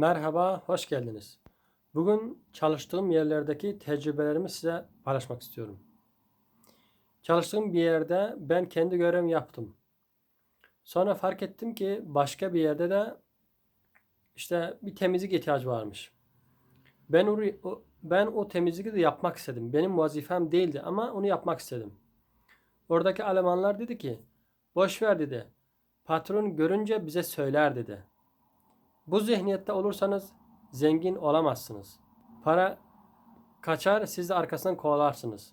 Merhaba, hoş geldiniz. Bugün çalıştığım yerlerdeki tecrübelerimi size paylaşmak istiyorum. Çalıştığım bir yerde ben kendi görevimi yaptım. Sonra fark ettim ki başka bir yerde de işte bir temizlik ihtiyacı varmış. Ben o, ben o temizliği de yapmak istedim. Benim vazifem değildi ama onu yapmak istedim. Oradaki elemanlar dedi ki, boş ver dedi. Patron görünce bize söyler dedi. Bu zihniyette olursanız zengin olamazsınız. Para kaçar, siz de arkasından kovalarsınız.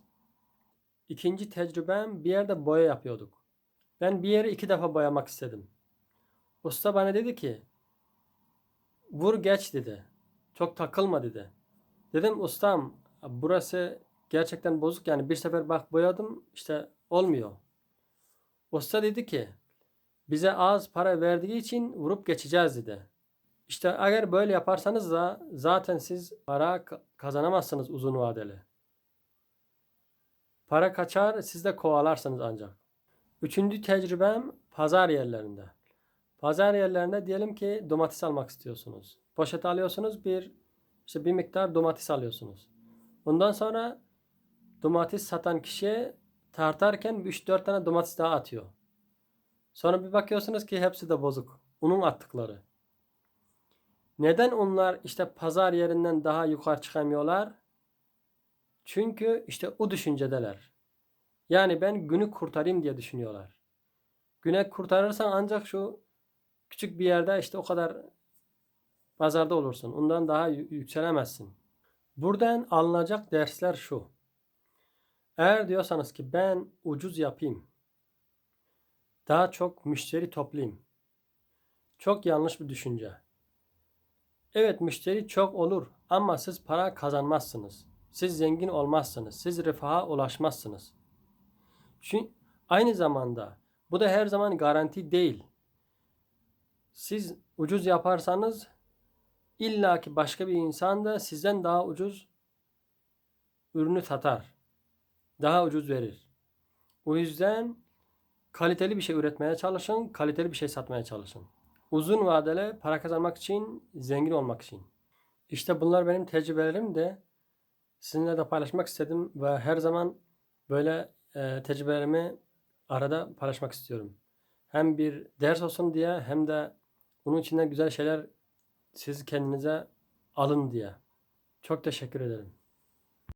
İkinci tecrübem bir yerde boya yapıyorduk. Ben bir yeri iki defa boyamak istedim. Usta bana dedi ki, vur geç dedi. Çok takılma dedi. Dedim ustam burası gerçekten bozuk yani bir sefer bak boyadım işte olmuyor. Usta dedi ki bize az para verdiği için vurup geçeceğiz dedi. İşte eğer böyle yaparsanız da zaten siz para ka- kazanamazsınız uzun vadeli. Para kaçar, siz de kovalarsınız ancak. Üçüncü tecrübem pazar yerlerinde. Pazar yerlerinde diyelim ki domates almak istiyorsunuz. Poşet alıyorsunuz bir işte bir miktar domates alıyorsunuz. Ondan sonra domates satan kişi tartarken 3-4 tane domates daha atıyor. Sonra bir bakıyorsunuz ki hepsi de bozuk. Unun attıkları. Neden onlar işte pazar yerinden daha yukarı çıkamıyorlar? Çünkü işte o düşüncedeler. Yani ben günü kurtarayım diye düşünüyorlar. Güne kurtarırsan ancak şu küçük bir yerde işte o kadar pazarda olursun. Ondan daha yü- yükselemezsin. Buradan alınacak dersler şu. Eğer diyorsanız ki ben ucuz yapayım, daha çok müşteri toplayayım. Çok yanlış bir düşünce. Evet müşteri çok olur ama siz para kazanmazsınız. Siz zengin olmazsınız. Siz refaha ulaşmazsınız. Çünkü aynı zamanda bu da her zaman garanti değil. Siz ucuz yaparsanız illaki başka bir insan da sizden daha ucuz ürünü satar. Daha ucuz verir. O yüzden kaliteli bir şey üretmeye çalışın, kaliteli bir şey satmaya çalışın. Uzun vadeli para kazanmak için, zengin olmak için. İşte bunlar benim tecrübelerim de sizinle de paylaşmak istedim ve her zaman böyle e, tecrübelerimi arada paylaşmak istiyorum. Hem bir ders olsun diye hem de bunun içinden güzel şeyler siz kendinize alın diye. Çok teşekkür ederim.